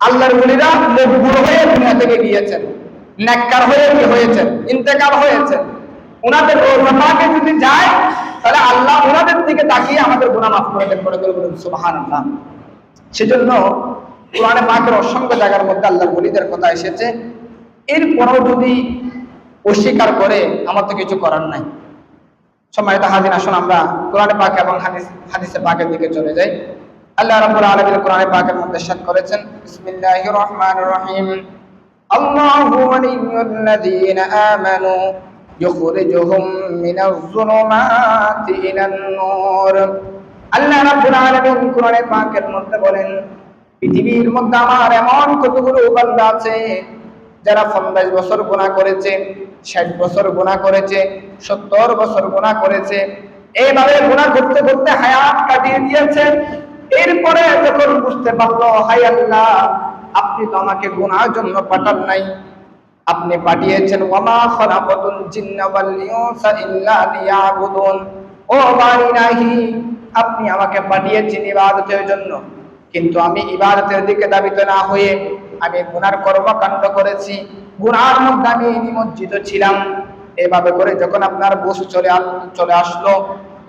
আল্লাহর বলিরা মকবুল হয়ে দুনিয়া থেকে গিয়েছেন, নেককার হয়ে হয়েছেন, ইন্তেকাল হয়েছেন। ওনাদের রোজাকে যদি যায়, তাহলে আল্লাহ ওনাদের দিকে তাকিয়ে আমাদের গুনাহ মাফ করে দেন, করে বলুন সুবহানাল্লাহ। সেজন্য কোরআনে পাকের অসংখ্য জায়গার মধ্যে আল্লাহর বলিদের কথা এসেছে। এরপরও যদি অস্বীকার করে, আমার তো কিছু করার নাই। সম্মানিত হাজির আসুন, আমরা কোরআনে পাক এবং হাদিস হাদিসে পাকের দিকে চলে যাই। আল্লাহ রাব্বুল আলামিন কোরআনে পাকের মধ্যে করেছেন, বিসমিল্লাহির রহমানির রহিম। আল্লাহু ওয়ালিয়্যুল্লাযীনা আমানু ইখরিজুহুম মিনাজ যুলুমাতি ইলান নূর। আল্লাহ রাব্বুল আলামিন কোরআনে পাকের মধ্যে বলেন, পৃথিবীর মধ্যে আমার এমন কতগুলো বান্দা আছে, যারা পঞ্চাশ বছর গুণা করেছে, ষাট বছর গুণা করেছে, সত্তর বছর গুণা করেছে এইভাবে গুণা করতে করতে হায়াত কাটিয়ে দিয়েছে এরপরে যখন বুঝতে পারল হাই আল্লাহ, আপনি তো আমাকে গুনার জন্য পাঠান নাই। আপনি পাঠিয়েছেন ওমা খলাকতুল জিন্না ওয়াল ইনসা ইল্লা ও বাড়ি নাহি আপনি আমাকে পাঠিয়েছেন ইবাদতের জন্য। কিন্তু আমি ইবাদতের দিকে দাবিত না হয়ে আমি গুনার কর্মকাণ্ড করেছি। গুনার মধ্যে আমি নিমজ্জিত ছিলাম। এভাবে করে যখন আপনার বুঝ চলে চলে আসলো,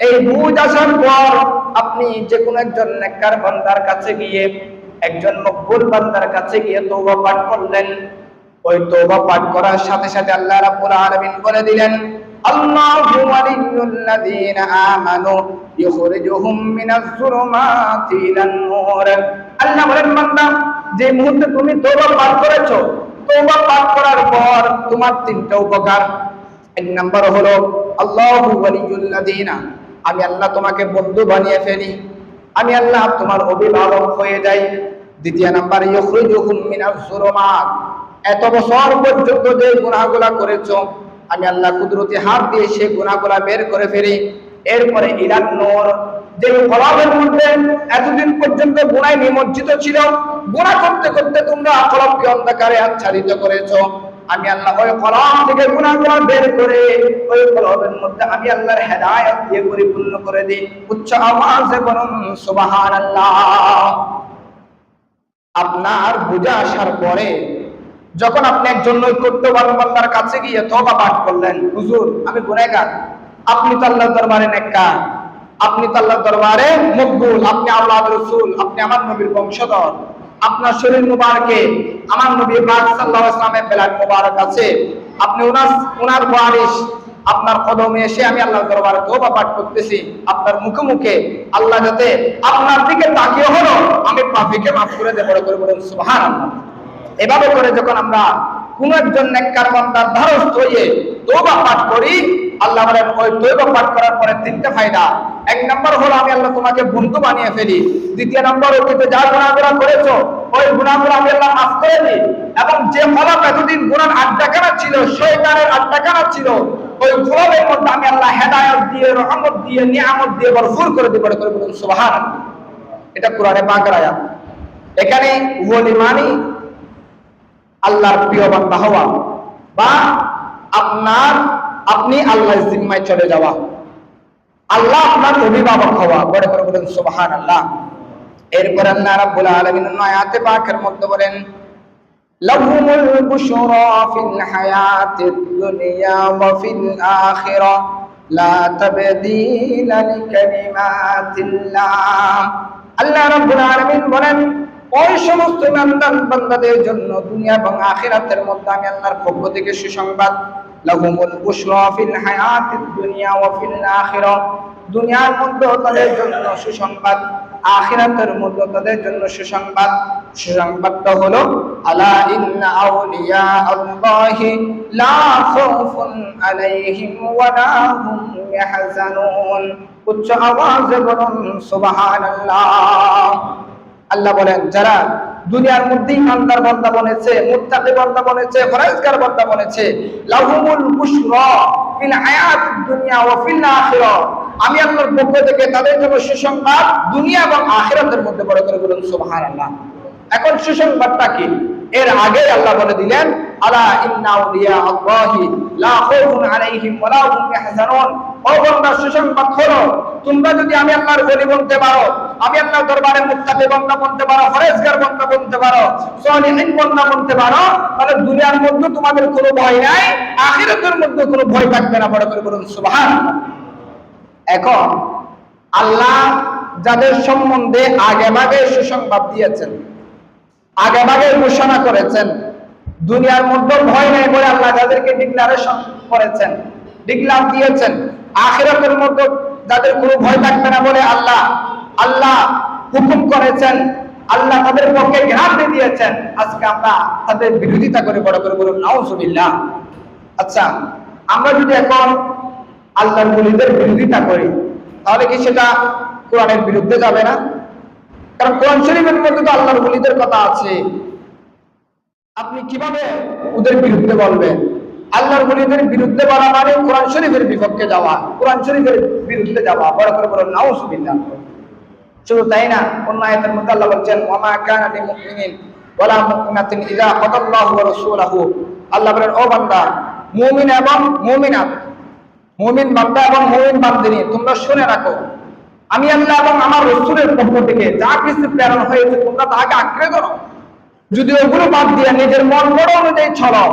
এই বুঝ আসার পর আপনি যে কোনো একজন নেককার বান্দার কাছে গিয়ে, একজন মকবুল বান্দার কাছে গিয়ে তওবা পাঠ করলেন। ওই তওবা পাঠ করার সাথে সাথে আল্লাহ রাব্বুল আলামিন বলে দিলেন, আল্লাহু ওয়ালিয়্যুল্লাযীনা আমানু ইখরিজুহুম মিনাজ যুলুমাতি ইলান নূর। আল্লাহ বলেন, বান্দা, যে মুহূর্তে তুমি তওবা পাঠ করেছ, তওবা পাঠ করার পর তোমার তিনটা উপকার। এক নাম্বার হলো, আল্লাহু ওয়ালিয়্যুল্লাযীনা আমি আল্লাহ তোমাকে বন্ধু বানিয়ে ফেলি। আমি আল্লাহ তোমার অভিভাবক হয়ে যাই। দ্বিতীয় নাম্বার এত বছর পর্যন্ত যে গুনাহগুলা করেছ, আমি আল্লাহ কুদরতি হাত দিয়ে সে গুনাহগুলা বের করে ফেলি। এরপরে ইলান নূর। যে কলমের মধ্যে এতদিন পর্যন্ত গুনায় নিমজ্জিত ছিল, গুনাহ করতে করতে তোমরা কলমকে অন্ধকারে আচ্ছাদিত করেছ। আমি আল্লাহ ওই কলম থেকে গুনাহগুলো বের করে ওই কলমের মধ্যে আমি আল্লাহর হেদায়েত দিয়ে পরিপূর্ণ করে দিই। উচ্চ আওয়াজে বলুন, সুবহানাল্লাহ। আপনার বুঝা আসার পরে যখন আপনি একজন নৈকট্যবান বান্দার কাছে গিয়ে তওবা পাঠ করলেন, হুজুর, আমি গুনাহগার। আপনি তো আল্লাহর দরবারে নেককার। আপনি তো আল্লাহর দরবারে মকবুল। আপনি আল্লাহর রাসূল। আপনি আমার নবীর বংশধর। আপনার শরীর মুবারকে। আমার নবী পাক সাল্লাল্লাহু আলাইহি ওয়াসাল্লামের বেলাল মুবারক আছে। আপনি উনার উনার ওয়ারিস আপনার কদমে এসে আমি আল্লাহর দরবারে তওবা পাঠ করতেছি। আপনার মুখে মুখে আল্লাহ যাতে আপনার দিকে তাকিয়ে হলো, আমি পাপীকে মাফ করে দেব করে বলুন এভাবে করে যখন আমরা কোন একজন নেককার বান্দার ধারস্থ হয়ে তওবা পাঠ করি আল্লাহ বলেন, ওই তওবা পাঠ করার পরে তিনটা ফায়দা। এক নম্বর হলো, আমি আল্লাহ তোমাকে বন্ধু বানিয়ে ফেলি। দ্বিতীয় নম্বর, অতীতে যা গুনাহগুলো করেছ, ওই গুনাহগুলো আমি আল্লাহ মাফ করে দিই। এবং যে ফলক এতদিন গুনার আড্ডাখানা ছিল, শয়তানের আড্ডাখানা ছিল, ওই ফলকের মধ্যে আমি আল্লাহ হেদায়েত দিয়ে, রহমত দিয়ে, নিয়ামত দিয়ে ভরপুর করে দিব করে বলুন, সুবহানাল্লাহ। এটা কোরআনে পাকের এখানে ওলি মানি আল্লাহর প্রিয় বান্দা হওয়া বা আপনার আপনি আল্লাহর জিম্মায় চলে যাওয়া। আল্লাহ আপনার অভিভাবক হওয়া। বড় করে বলেন সুবহান আল্লাহ এরপর আল্লাহ রাব্বুল আলামিন পাকের মধ্যে বলেন, লাহুমুল বুশরা ফিল হায়াতিদ দুনিয়া ওয়া ফিল আখিরা। লা তাবদীলা লিকালিমাতিল্লাহ। আল্লাহ রাব্বুল আলামিন বলেন, ওই সমস্ত বান্দাদের জন্য দুনিয়া এবং আখিরাতের মধ্যে আমি আল্লাহর পক্ষ থেকে সুসংবাদ লাহুমুল বুশরা ফিল হায়াতিদ দুনিয়া ওয়া ফিল আখিরা। দুনিয়ার মধ্যে তাদের জন্য সুসংবাদ, আখিরাতের মধ্যে তাদের জন্য সুসংবাদ। সুসংবাদটা হলো, আলা ইন্না আউলিয়া আল্লাহি লা খাউফুন আলাইহিম ওয়া লা হুম ইয়াহজানুন। উচ্চ আওয়াজে বলুন, সুবহানাল্লাহ। আল্লাহ বলেন, যারা দুনিয়ার মধ্যে ইমানদার বান্দা বনেছে মুত্তাকি বান্দা বনেছে ফরজগার বান্দা বনেছে লাহুমুল বুশরা ফিল হায়াত দুনিয়া ওয়া ফিল আখিরা আমি আল্লাহর পক্ষ থেকে তাদের জন্য সুসংবাদ দুনিয়া এবং আখিরাতের মধ্যে বড় করে বলুন, সুবহানাল্লাহ। এখন সুসংবাদটা কি? এর আগে আল্লাহ বলে দিলেন দুনিয়ার মধ্যে তোমাদের কোনো ভয় নাই, আখিরাতের মধ্যে কোনো ভয় থাকবে না, বড় করে বলুন সুবহান এখন আল্লাহ যাদের সম্বন্ধে আগে ভাগে সুসংবাদ দিয়েছেন আগে ভাগে ঘোষণা করেছেন। দুনিয়ার মধ্যে ভয় নেই বলে আল্লাহ যাদেরকে ডিক্লারেশন করেছেন ডিক্লার দিয়েছেন। আখিরাতের মধ্যে যাদের কোনো ভয় থাকবে না বলে আল্লাহ আল্লাহ হুকুম করেছেন। আল্লাহ তাদের পক্ষে গ্যারান্টি দিয়েছেন। আজকে আমরা তাদের বিরোধিতা করে বড় করে বলুন, নাউজুবিল্লাহ। আচ্ছা আমরা যদি এখন আল্লাহর বলিদের বিরোধিতা করি, তাহলে কি সেটা কোরআনের বিরুদ্ধে যাবে না? কারণ কোরআন শরীফের মধ্যে তো আল্লাহর বলিদের কথা আছে। আপনি কীভাবে ওদের বিরুদ্ধে বলবেন? আল্লাহর বলিদের বিরুদ্ধে বলা মানে কোরআন শরীফের বিপক্ষে যাওয়া, কোরআন শরীফের বিরুদ্ধে যাওয়া। বড় করে বলুন, নাউজুবিল্লাহ। শুধু তাই না, অন্য আয়াতের মধ্যে আল্লাহ বলছেন, ওমা কানা লিল মুমিনিন ওয়ালা মুমিনাতিন ওয়া আল্লাহ বলেন, ও বান্দা, মুমিন এবং মুমিনাত, মুমিন বান্দা এবং মুমিন বান্দিনী, তোমরা শুনে রাখো। আমি আল্লাহ এবং আমার রাসূলের পক্ষ থেকে যা কিছু প্রেরণ হয়েছে, তোমরা তাকে আঁকড়ে ধরো। যদি ওগুলো বাদ দিয়ে নিজের মন গড়া অনুযায়ী চলো,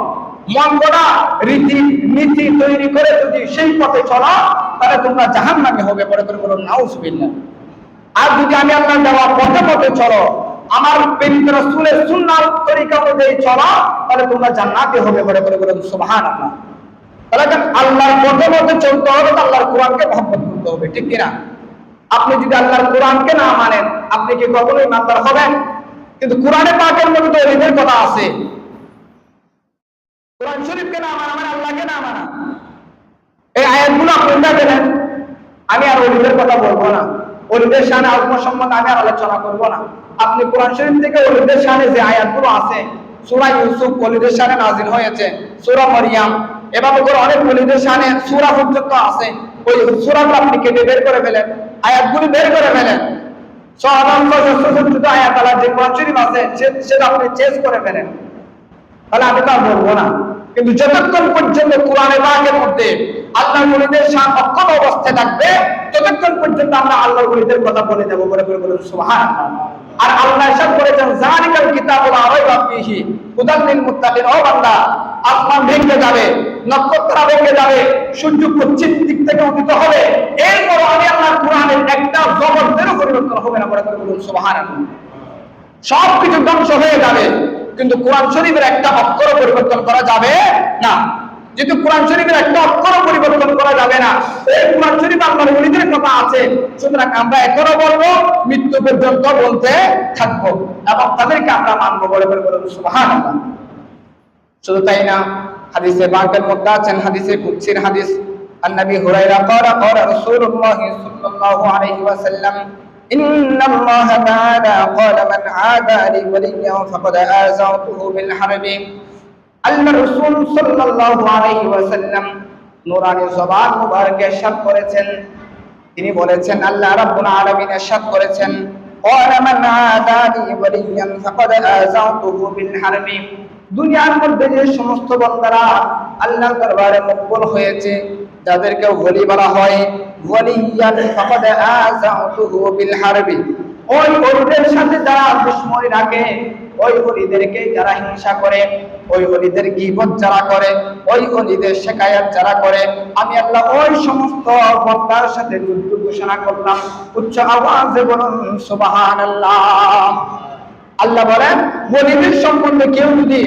মন গড়া রীতি নীতি তৈরি করে যদি সেই পথে চলো, তাহলে তোমরা জাহান্নামী হবে পরে করে বলো, নাউজুবিল্লাহ। আর যদি আমি আপনার দেওয়া পথে পথে চলো, আমার প্রেমিত রাসূলের সুন্নাহ তরিকা অনুযায়ী চলো, তাহলে তোমরা জান্নাতে হবে বলে বলে বলুন সুবহানাল্লাহ। তাহলে আল্লাহর পথে পথে চলতে হবে আল্লাহর কোরআনকে মহব্বত করতে হবে, ঠিক কিনা? আপনি যদি আল্লাহর কোরআনকে না মানেন, আপনি কি কখনোই ইমানদার হবেন? কিন্তু কোরআনে পাকের মধ্যে তো এদের কথা আছে। কোরআন শরীফকে না মানা মানে আল্লাহকে না মানা। এই আয়াতগুলো আপনারা দেবেন আমি আর অলিদের কথা বলব না। অলিদের শানে আত্ম সম্বন্ধে আমি আর আলোচনা করব না। আপনি কোরআন শরীফ থেকে অলিদের শানে যে আয়াতগুলো আছে, সূরা ইউসুফ অলিদের শানে নাজিল হয়েছে, সূরা মরিয়াম, এভাবে করে অনেক অলিদের শানে সূরা পর্যন্ত আছে। ওই সুরাটা আপনি কেটে বের করে ফেলেন, আয়াতগুলি বের করে ফেলেন। তাহলে আমি তা বলব না। কিন্তু যতক্ষণ পর্যন্ত কোরআনে বাঘের মধ্যে আল্লাহ ওলিদের শান অক্ষম অবস্থায় থাকবে, ততক্ষণ পর্যন্ত আমরা আল্লাহ ওলিদের কথা বলে যাব বলে বলে বলুন সুবহান আর আল্লাহ সব বলেছেন জালিকাল কিতাবুল আরাইবা ফিহি হুদাল মুত্তাকিন ও বান্দা, আসমান ভেঙে যাবে নক্ষত্র ভেঙে যাবে, সূর্য পশ্চিম দিক থেকে উদিত হবে। এরপর আমি আল্লাহ কোরআনের একটা জগতেরও পরিবর্তন হবে না, বলে বলে বলুন সুবহানাল্লাহ। সবকিছু ধ্বংস হয়ে যাবে, কিন্তু কোরআন শরীফের একটা অক্ষর পরিবর্তন করা যাবে না। যেহেতু কোরআন শরীফের একটা অক্ষর পরিবর্তন করা যাবে না এই কোরআন শরীফ আল্লাহর ওলিদের কথা আছে সুতরাং আমরা এখনো বলবো মৃত্যু পর্যন্ত বলতে থাকবো এবং তাদেরকে আমরা মানবো বলে বলে বলবো সুবহানাল্লাহ শুধু তাই না হাদিসে বাকের মধ্যে আছেন হাদিসে কুদসির হাদিস النبي هريرة قال قال رسول الله صلى الله عليه وسلم إن الله تعالى قال من عادى لي وليا فقد آزرته بالحرب আল্লাহ রাসূল সাল্লাল্লাহু আলাইহি ওয়াসাল্লাম নূরানি জবান মুবারক ইরশাদ করেছেন তিনি বলেছেন আল্লাহ রাব্বুল আলামিন ইরশাদ করেছেন قال من عادى لي وليا فقد آزرته بالحرب দুনিয়ার মধ্যে যে সমস্ত বান্দারা আল্লাহর দরবারে মকবুল হয়েছে যাদেরকে ওলি বলা হয় ওয়ালিয়ান ফাকাদ আযাউতুহু বিল হারবি ওই ওলিদের সাথে যারা দুশমনি রাখে ওই ওলিদেরকে যারা হিংসা করে ওই ওলিদের গীবত যারা করে, ওই ওলিদের শেকায়াত যারা করে, আমি আল্লাহ ওই সমস্ত বন্দার সাথে যুদ্ধ ঘোষণা করলাম। উচ্চ আওয়াজে বলুন, সুবহানাল্লাহ। আল্লাহ বলেন ওলিদের সম্বন্ধে কেউ যদি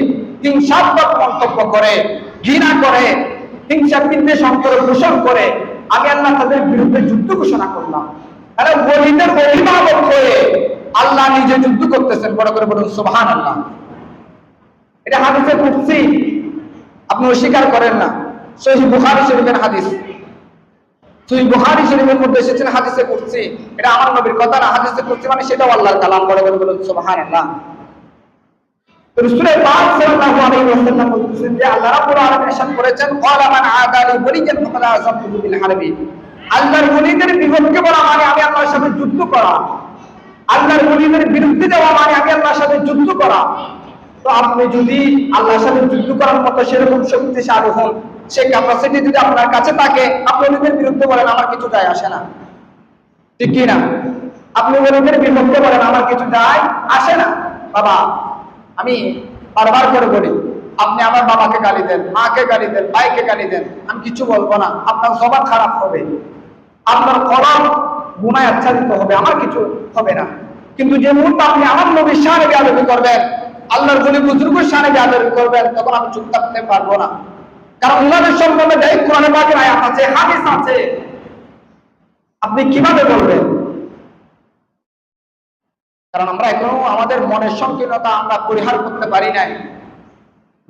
হিংসাত্মক মন্তব্য করে, ঘৃণা করে হিংসা বিদ্বেষ অন্তর পোষণ করে, আমি আল্লাহ তাদের বিরুদ্ধে যুদ্ধ ঘোষণা করলাম। তাহলে ওলিদের অভিভাবক হয়ে আল্লাহ নিজে যুদ্ধ করতেছেন, বড় করে বলুন সুবহান আল্লাহ এটা হাদিসে কুদসি। আপনি অস্বীকার করেন না। সহি বুখারী শরীফের হাদিস। সহি বুখারী শরীফের মধ্যে এসেছেন হাদিসে কুদসি। এটা আমার নবীর কথা না, হাদিসে কুদসি মানে সেটাও আল্লাহর কালাম করে বলুন, সুবহানাল্লাহ। বিল আল্লাহর বলা যুদ্ধ করা। বিরুদ্ধে যাওয়া মানে আমি আল্লাহর সাথে যুদ্ধ করা। তো আপনি যদি আল্লাহর সাথে যুদ্ধ করার মতো সেরকম শক্তিশালী হন, সেই ক্যাপাসিটি যদি আপনার কাছে থাকে, আপনি ওলিদের বিরুদ্ধে বলেন, আমার কিছু যায় আসে না। ঠিক কি না আপনি ওলিদের বিপক্ষে বলেন, আমার কিছু যায় আসে না। বাবা, আমি বারবার করে বলি, আপনি আমার বাবাকে গালি দেন, মাকে গালি দেন, ভাইকে গালি দেন, আমি কিছু বলব না। আপনার সবার খারাপ হবে। আপনার কলম গুণায় আচ্ছাদিত হবে। আমার কিছু হবে না। কিন্তু যে মুহূর্তে আপনি আমার নবীর সানে বেয়াদবি করবেন আল্লাহর বলি বুজুর্গের সানে আদর করবেন, তখন আমি চুপ থাকতে পারব না। কারণ উনাদের সম্বন্ধে দেয় কোরআনে পাকের আয়াত আছে, হাদিস আছে। আপনি কীভাবে বলবেন? কারণ আমরা এখনও আমাদের মনের সংকীর্ণতা আমরা পরিহার করতে পারি নাই।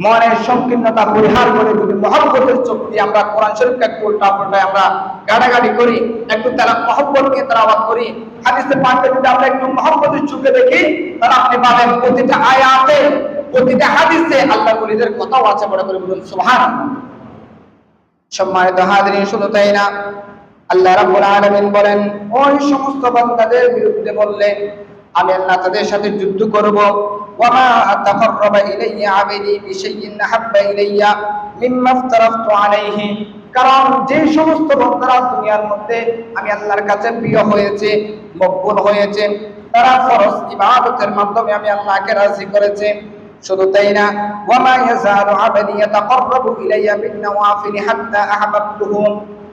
মনের সংকীর্ণতা পরিহার করে যদি মহব্বতের চোখ দিয়ে আমরা কোরআন শরীফকে একটু উল্টা পাল্টায় আমরা গাড়াগাড়ি করি, একটু তারা মহব্বত নিয়ে তারা আবাদ করি হাদিসের পাঠে যদি আমরা একটু মহব্বতের চোখে দেখি, তাহলে আপনি পাবেন প্রতিটা আয়াতে, প্রতিটা হাদিসে আল্লাহ বলিদের কথাও আছে বড় করে বলুন সুবহান সম্মানিত হাদিন শুধু তাই না, আল্লাহ রাব্বুল আলামিন বলেন, ওই সমস্ত বান্দাদের বিরুদ্ধে বললেন আমি আল্লাহ তাদের সাথে যুদ্ধ করব। কারণ যে সমস্ত বান্দারা দুনিয়ার মধ্যে আমি আল্লাহর কাছে প্রিয় হয়েছে, মকবুল হয়েছে, তারা ফরজ ইবাদতের মাধ্যমে আমি আল্লাহকে রাজি করেছে। শুধু তাই না, ওয়ামা ইয়াজালু আবদি ইয়াতাকাররাবু ইলাইয়া বিন নওয়াফিল হাত্তা আহবাবতুহু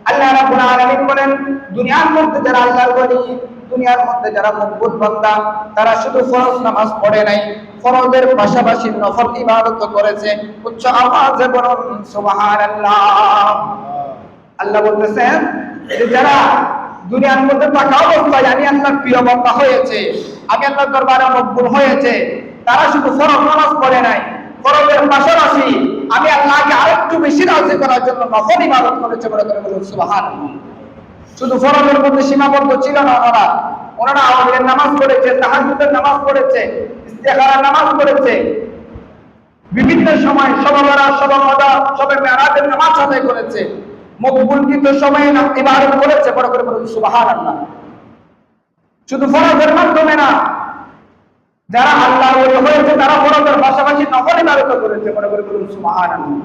আল্লাহ রাব্বুল আলামিন বলেন, দুনিয়ার মধ্যে যারা আল্লাহর ওলি দুনিয়ার মধ্যে যারা মকবুল বান্দা, তারা শুধু ফরজ নামাজ পড়ে নাই, ফরজের পাশাপাশি নফল ইবাদত করেছে। উচ্চ আওয়াজে বলুন, সুবহানাল্লাহ। আল্লাহ বলতেছেন যে যারা দুনিয়ার মধ্যে থাকা অবস্থায়, আমি আল্লাহর প্রিয় বান্দা হয়েছে, আমি আল্লাহর দরবারে মকবুল হয়েছে। তারা শুধু ফরজ নামাজ পড়ে নাই, ফরজের পাশাপাশি আমি আল্লাহকে আরেকটু বেশি রাজি করার জন্য নফল ইবাদত করেছে বলে করে বলুন, সুবহানাল্লাহ। শুধু ফরজের মধ্যে সীমাবদ্ধ ছিল না ওনারা। ওনারা আমাদের নামাজ পড়েছে তাহাজুদের নামাজ পড়েছে, ইস্তেখারার নামাজ পড়েছে। বিভিন্ন সময় সবাবারা সবাবাদা সবে মেরাজের নামাজ আদায় করেছে। মকবুলকৃত সময়ে ইবাদত করেছে, বড় করে বলুন, সুবহানাল্লাহ। শুধু ফরজের মাধ্যমে না, যারা আল্লাহ হয়েছে, তারা ফরজের পাশাপাশি নফল ইবাদত করেছে, বড় করে বলুন, সুবহানাল্লাহ।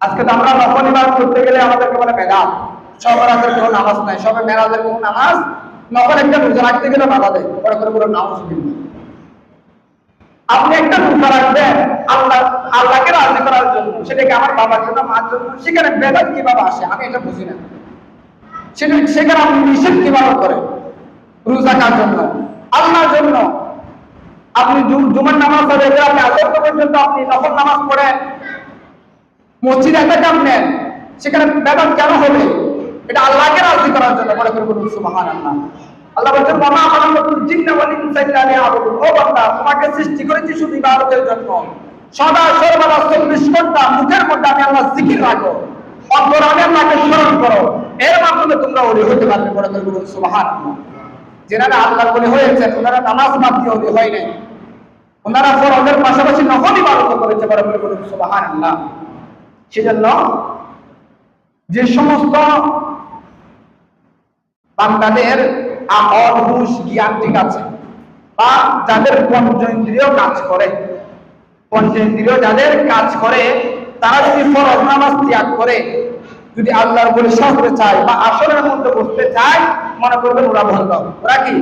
আজকে তো আমরা নফল ইবাদত করতে গেলে আমাদেরকে বলে মেধাব সবার কোনো নামাজ নাই, সবে মেরাজের কোনো নামাজ নকল একটা রোজা রাখতে গেলে বাধা দেয় বড় করে নামাজ আপনি একটা রোজা রাখবেন, আল্লাহ, আল্লাহকে রাজি করার জন্য, সেটাকে আমার বাবার জন্য, মার জন্য, সেখানে বেদাত কীভাবে আসে, আমি এটা বুঝি না। সেটা সেখানে আপনি নিষেধ কীভাবে করেন? রোজা কার জন্য? আল্লাহর জন্য। আপনি জুমার নামাজ পড়ে আপনি আসর পর্যন্ত আপনি নফল নামাজ পড়েন। মসজিদে একটা কাম নেন, সেখানে বেতন কেন হবে? এটা আল্লাহকে রাজি করার জন্য বলে করে বলুন সুবহান আল্লাহ আল্লাহ বলছেন মামা জিন্না ওয়াল ও বান্দা, তোমাকে সৃষ্টি করেছি শুধু ইবাদতের জন্য। সদা সর্বদা 24 ঘণ্টা মুখের মধ্যে আমি আল্লাহ জিকির রাখো। অন্তর আমি আল্লাহকে স্মরণ করো। এর মাধ্যমে তোমরা ওলি পারবে বলে করে বলুন সুবহান যেনারা বলে হয়েছে ওনারা নামাজ বাদ দিয়ে ওলি হয় নাই। ওনারা ফরজের পাশাপাশি নফল ইবাদত করেছে বলে করে বলুন সুবহান আল্লাহ সেজন্য যে সমস্ত বান্দাদের হুশ জ্ঞান ঠিক আছে। বা যাদের পঞ্চেন্দ্রিয় কাজ করে। পঞ্চেন্দ্রিয় যাদের কাজ করে, তারা যদি ফরজ নামাজ ত্যাগ করে, যদি আল্লাহর বলে সহতে চায় বা আসরের মধ্যে বসতে চায়, মনে করবেন ওরা ভণ্ড ওরা কি?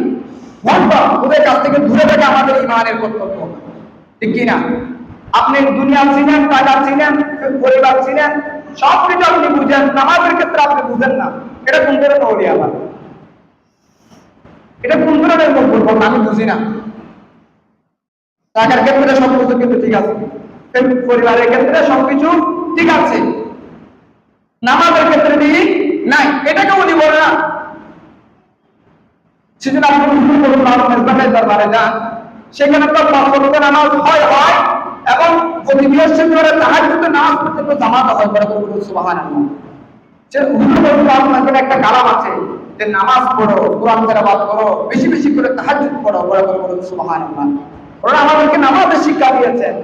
ভণ্ড ওদের কাছ থেকে দূরে থেকে আমাদের ইমানের কর্তব্য। ঠিক কিনা? আপনি দুনিয়া চিনেন, টাকা চিনেন, পরিবার চিনেন সব কিছু আপনি বুঝেন। নামাজের ক্ষেত্রে আপনি বুঝেন না। এটা কোন ধরনের হলি আমার এটা কোন ধরনের মকবুল বলুন আমি বুঝি না। টাকার ক্ষেত্রে সবকিছু কিন্তু ঠিক আছে। পরিবারের ক্ষেত্রে সবকিছু ঠিক আছে। নামাজের ক্ষেত্রে ঠিক নাই। এটাকে উনি বলে না। সেজন্য আপনি করুন দরবারে যান। সেখানে তো পাঁচ নামাজ হয় হয়, এবং প্রতি বৃহস্পতিবারে তাহাজ্জুদে নামাজ পর্যন্ত জামাত হয় বলুন সুবহানাল্লাহ। সে আপনাদের একটা কালাম আছে। যে নামাজ পড়ো, কোরআন তেলাওয়াত করো, বেশি বেশি করে তাহাজ্জুদ পড়ো বলুন সুবহানাল্লাহ। ওরা আমাদেরকে নামাজের শিক্ষা দিয়েছেন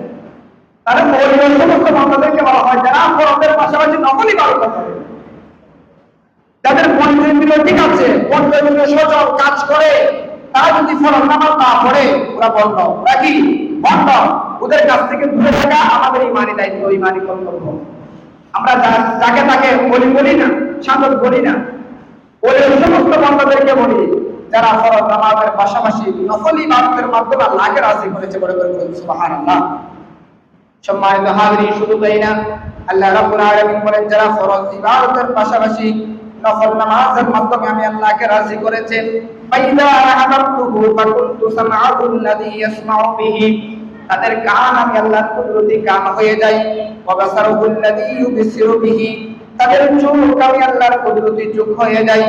সমস্ত বান্দাদেরকে বলা হয়, যারা ফরজের পাশাপাশি করে। যাদের ঠিক আছে সচল কাজ করে, তারা যদি ফরজ নামাজ না পড়ে, ওরা বন্ধ। ওরা কি? বন্ধ। ওদের কাছ থেকে দূরে থাকা আমাদের ইমানি দায়িত্ব, ইমানি কর্তব্য। আমরা যাকে তাকে বলি বলি না, সাধক বলি না। ওই সমস্ত বন্ধদেরকে বলি, যারা ফরজ নামাজের পাশাপাশি নফল ইবাদতের মাধ্যমে আল্লাহকে রাজি করেছে বলে করে সুবহানাল্লাহ। সম্মানিত শুধু তাই না, আল্লাহ রাব্বুল আলামিন বলেন, যারা ফরজ ইবাদতের পাশাপাশি নফল নামাজের মাধ্যমে আমি আল্লাহকে রাজি করেছেন, ফাইদা আহাদাতুহু ফাকুনতু সামআহু আল্লাযী ইয়াসমাউ বিহি, তাদের কান আমি আল্লাহর কুদরতি কান হয়ে যাই, ওয়া বাসারুহু ইউবসিরু বিহি তাদের চোখ আমি আল্লাহর কুদরতি চোখ হয়ে যাই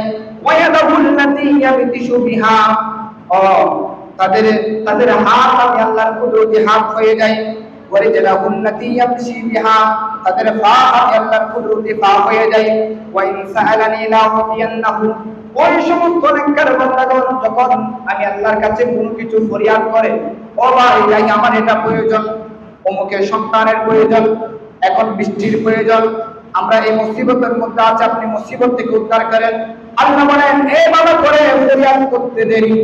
ইয়াবতিশু বিহা। ও, তাদের তাদের হাত আল্লাহর হাত হয়ে বিহা। তাদের পা আল্লাহর পা হয়ে ওয়া ইন সাআলানি ওই সমস্ত নেককার যখন আমি আল্লাহর কাছে কোনো কিছু ফরিয়াদ করে, ও ভাই, আমার এটা প্রয়োজন। অমুকের সন্তানের প্রয়োজন। এখন বৃষ্টির প্রয়োজন। আমরা এই মুসিবতের মধ্যে আছে, আপনি মুসিবত থেকে উদ্ধার করেন। আল্লাহ বলেন এইভাবে করে ফরিয়াদ করতে দেরি।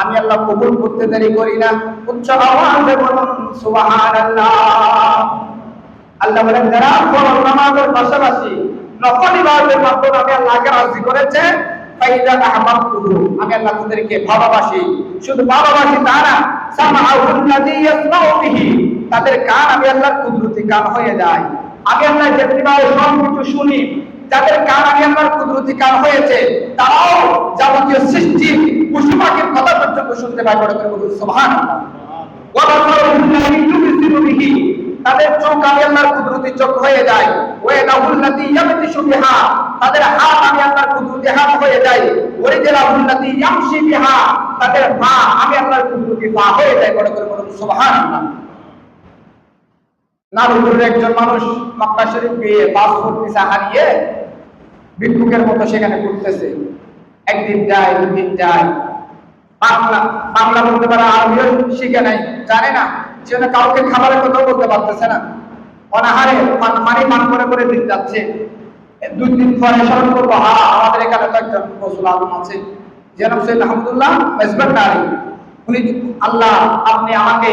আমি আল্লাহ কবুল করতে দেরি করি না। উচ্চ আওয়াজে বলুন, সুবহানাল্লাহ। আল্লাহ বলেন, যারা ফরজ নামাজের পাশাপাশি নফল ইবাদতের মাধ্যমে আমি আল্লাহকে রাজি করেছে ফাইদা আহমাদতুহু আমি আল্লাহ তাদেরকে ভালোবাসি। শুধু ভালোবাসি তা না সামাউল্লাযী ইয়াসমাউ বিহি। তাদের কান আমি আল্লাহর কুদরতি কান হয়ে যায় আমি আল্লাহ যেভাবে সব শুনি, যাদের কান আমি আল্লাহর কুদরতি কান হয়েছে, তারাও যাবতীয় সৃষ্টি পশু পাখির কথা পর্যন্ত শুনতে পায় বড় করে তাদের চোখ আমি আল্লাহর কুদরতি চোখ হয়ে যায়। ওয়া লাহুল্লাতি ইয়ামতিশু বিহা। তাদের হাত আমি আল্লাহর কুদরতি হাত হয়ে যায়। ওয়া জালাহুল্লাতি ইয়ামশি বিহা। তাদের পা আমি আল্লাহর কুদরতি পা হয়ে যায় বড় করে বলুন, সুবহানাল্লাহ। নারুপুরের একজন মানুষ মক্কা শরীফ পাসপোর্ট হারিয়ে ভিক্ষুকের মতো সেখানে ঘুরতেছে। একদিন যায়, দুদিন যায়। বাংলা বাংলা বলতে পারে আরবিও শিখে নাই, জানে না। সেজন্য কাউকে খাবারের কথাও বলতে পারতেছে না। অনাহারে পানি পান করে করে দিন যাচ্ছে। দুই দিন পরে স্মরণ করব, হা, আমাদের এখানে তো একজন আলম আছে। জেনাব সৈয়দ আহমদুল্লাহ মেজবান নারী। উনি, আল্লাহ, আপনি আমাকে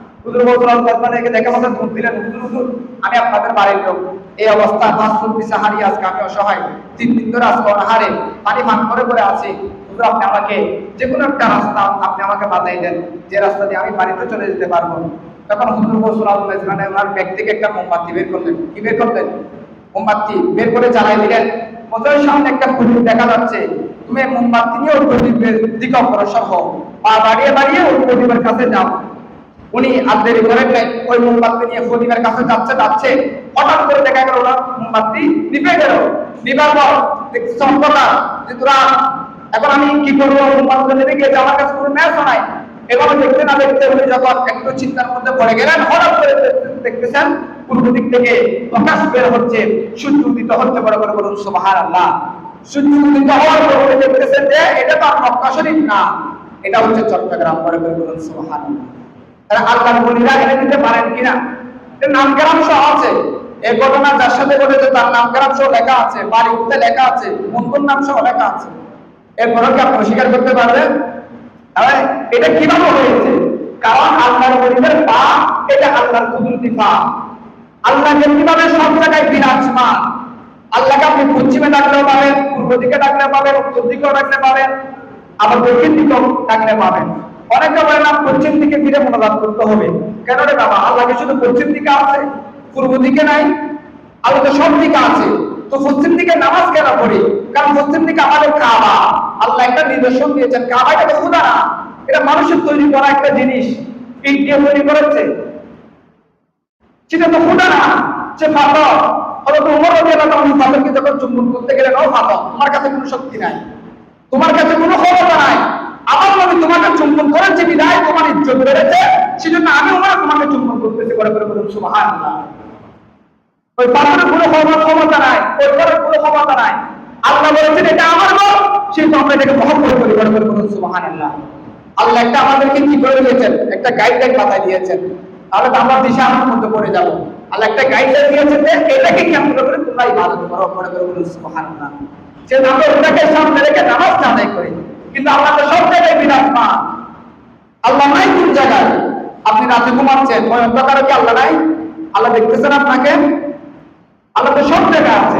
হুজুর একটা মোমবাতি বের করলেন। কি বের করলেন? মোমবাতি বের করে জ্বালাই দিলেন। সামনে একটা দেখা যাচ্ছে। তুমি মোমবাতি নিয়ে দিকে অগ্রসর হও। বাড়িয়ে বাড়িয়ে কাছে যাও। উনি আর দেরি করেন নাই ওই মোমবাতি নিয়ে প্রদীপের কাছে যাচ্ছে যাচ্ছে। হঠাৎ করে দেখা গেল ওনার মোমবাতি নিভে গেল। নিবার পর সম্পদা যে তোরা, এখন আমি কি করব? মোমবাতি নেমে গিয়েছে, আমার কাছে কোনো ম্যাচ নাই। এভাবে দেখতে না দেখতে উনি যখন একটু চিন্তার মধ্যে পড়ে গেলেন, হঠাৎ করে দেখতেছেন, পূর্ব দিক থেকে প্রকাশ বের হচ্ছে, সূর্য উদিত হচ্ছে, বড় করে বলুন সুবাহার আল্লাহ সূর্য উদিত হওয়ার পর উনি দেখতেছেন যে, এটা তো আর না, এটা হচ্ছে চট্টগ্রাম, বড় করে বলুন সুবাহার আল্লাহ এনে দিতে পারেন কিনা? আছে। এই ঘটনা যার সাথে তার লেখা আছে লেখা আছে নাম লেখা আছে। কি আপনি করতে পারবেন? এটা কীভাবে কারণ এটা সব জায়গায় বিরাজমান? আল্লাহকে আপনি পশ্চিমে ডাকলেও পাবেন, পূর্ব দিকে ডাকলে পাবেন, উত্তর দিকেও ডাকলে পাবেন, আবার দক্ষিণ দিকেও ডাকলে পাবেন। অনেকে বলে, না, পশ্চিম দিকে ফিরে মনোবাদ করতে হবে। কেন রে বাবা? আল্লাহকে শুধু পশ্চিম দিকে আছে? পূর্ব দিকে নাই? আল্লাহ তো সব দিকে আছে। তো পশ্চিম দিকে নামাজ কেন পড়ি? কারণ পশ্চিম দিকে আমাদের কাবা। আল্লাহ একটা নিদর্শন দিয়েছেন। কাবা এটা খুদা না। এটা মানুষের তৈরি করা একটা জিনিস। ইট দিয়ে তৈরি করেছে। সেটা তো খুদা না। সে ফাতর হয়তো উমর রবি আল্লাহ যখন চুম্বন করতে গেলেন, ও ফাতর তোমার কাছে কোনো শক্তি নাই। তোমার কাছে কোনো ক্ষমতা নাই। আমার নবী তোমাকে চুম্বন করেছে বিদায় তোমার ইজ্জত বেড়েছে, সেজন্য আমি ওমর তোমাকে চুম্বন করতেছি করে করে বলুন, সুবহানাল্লাহ। ওই পাথরের কোনো ক্ষমতা নাই, ওই কোনো ক্ষমতা নাই। আল্লাহ বলেছেন, এটা আমার সেহেতু আমরা এটাকে মহব্বত করি করে করে বলুন আল্লাহ একটা আমাদেরকে কি করে দিয়েছেন? একটা গাইডলাইন দিয়েছেন। তাহলে তো আমরা দিশা আমার মধ্যে পড়ে যাব। আল্লাহ একটা গাইডলাইন দিয়েছেন যে, এটাকে কেন্দ্র করে তোমরা ইবাদত করো? পরে করে বলুন, সুবহানাল্লাহ। সে আমরা ওটাকে সামনে রেখে নামাজ আদায় করি। কিন্তু আল্লাহ সব জায়গায় আল্লাহ নাই কোন জায়গায়। আপনি রাতে ঘুমাচ্ছেন ওই অন্ধকারে কি আল্লাহ নাই? আল্লাহ দেখতেছেন আপনাকে? আল্লাহ তো সব জায়গায় আছে।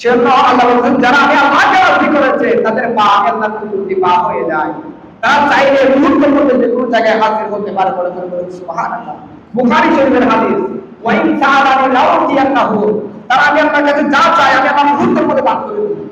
সেজন্য আল্লাহ বলছেন, যারা আমি আল্লাহকে রাজি করেছে, তাদের পা আল্লাহ কুদরতি পা হয়ে যায়? তারা চাইলে কোনো জায়গায় হাজির হতে পারে বলে করে বলে সুবহানাল্লাহ। বুখারী শরীফের হাদিস, ওয়াইন লাউতিয়ান্নাহু তারা আমি আপনার কাছে যা চাই, আমি আমার মুহূর্তের মধ্যে দান করে দেব। এই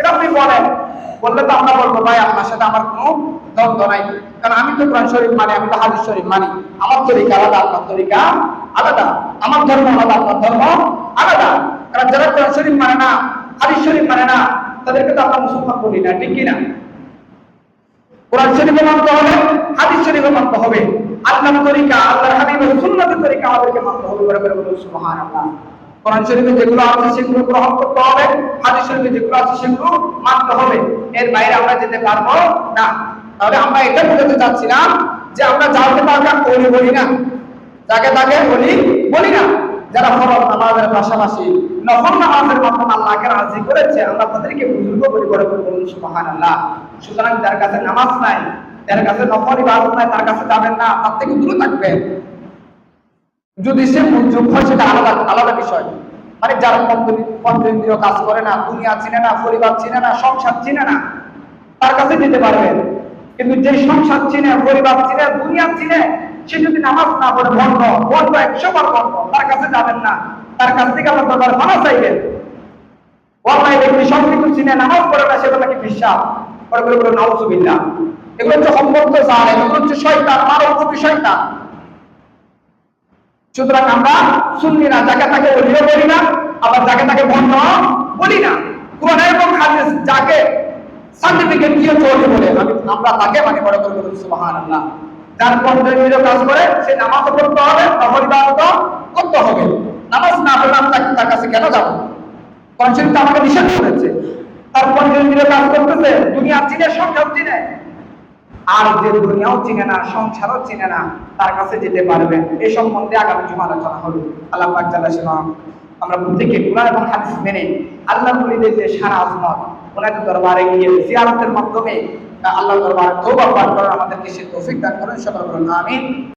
এটা আপনি বলেন। বললে তো আমরা বলব, ভাই, আপনার সাথে আমার কোনো দ্বন্দ্ব নাই। কারণ আমি তো কোরআন শরীফ মানি, আমি তো হাদিস শরীফ মানি। আমার তরিকা আলাদা, আপনার তরিকা আলাদা। আমার ধর্ম আলাদা, আপনার ধর্ম আলাদা। কারণ যারা কোরআন শরীফ মানে না, হাদিস শরীফ মানে না, তাদেরকে তো আমরা মুসলমান বলি না, ঠিক কি না কোরআন শরীফে মানতে হবে, হাদিস শরীফে মানতে হবে। আল্লাহর তরিকা, আল্লাহর হাবিবের সুন্নতের তরিকা আমাদেরকে মানতে হবে বলে বলে সুবহানাল্লাহ। কোরআন শরীফে যেগুলো আছে সেগুলো গ্রহণ করতে হবে, হাদিস শরীফে যেগুলো আছে সেগুলো মানতে হবে। এর বাইরে আমরা যেতে পারব না। তাহলে আমরা এটা বোঝাতে চাচ্ছিলাম যে আমরা যাকে তাকে ওলি বলি না। যাকে তাকে বলি বলি না। যারা ফরজ নামাজের পাশাপাশি নফল নামাজের মাধ্যমে আল্লাহকে রাজি করেছে আমরা তাদেরকে বুজুর্গ করে করে বলুন, সুবহানাল্লাহ। সুতরাং যার কাছে নামাজ নাই, যার কাছে নফল ইবাদত নাই, তার কাছে যাবেন না, তার থেকে দূরে থাকবেন। যদি সে মুজুব হয়, সেটা আলাদা আলাদা বিষয়। মানে যারা পঞ্চ- পঞ্চেন্দ্রিয় কাজ করে না, দুনিয়া চিনে না, পরিবার চিনে না, সংসার চিনে না, তার কাছে যেতে পারবেন কিন্তু যে সংসার চিনে, পরিবার চিনে, দুনিয়া চিনে, সে যদি নামাজ না পড়ে, বন্ধ বন্ধ, একশো বার বন্ধ, তার কাছে যাবেন না। তার কাছ থেকে আমার দরবার ক্ষমা চাইবেন। অন্যায় ব্যক্তি সব কিছু চিনে নামাজ পড়ে না সেগুলো নাকি বিশ্বাস? পরে করে বলে, নাউজুবিল্লাহ। এগুলো হচ্ছে সম্পর্ক জাল এগুলো হচ্ছে শয়তান মানব রূপী শয়তান। সুতরাং আমরা না যাকে তাকে অলিও বলি না, আবার যাকে তাকে বন্ধ বলি না। কোরআন এবং হাদিস যাকে সার্টিফিকেট দিয়ে বলে, আমি আমরা তাকে মানে বড় করে বলি পঞ্চমীর কাজ করে, সে নামাজ পড়তে হবে ইবাদত করতে হবে। নামাজ না পড়লে আমি তার কাছে কেন যাব? তো আমাকে নিষেধ করেছে। তার পঞ্চমীর কাজ করতেছে দুনিয়া চিনে সংসার চিনে আর যে দুনিয়াও চিনে না, সংসারও চিনে না, তার কাছে যেতে পারবে। এ সম্বন্ধে আগামী জমা আলোচনা হবে আল্লাহ পাক জাল্লা আমরা প্রত্যেকে কোরআন এবং হাদিস মেনে আল্লাহ বলিদের যে সারা আজমত ওনাকে দরবারে গিয়ে জিয়ারতের মাধ্যমে আল্লাহ দরবারে তৌবা পাঠ করার আমাদেরকে সে তৌফিক দান করেন। সকল বলুন, আমিন।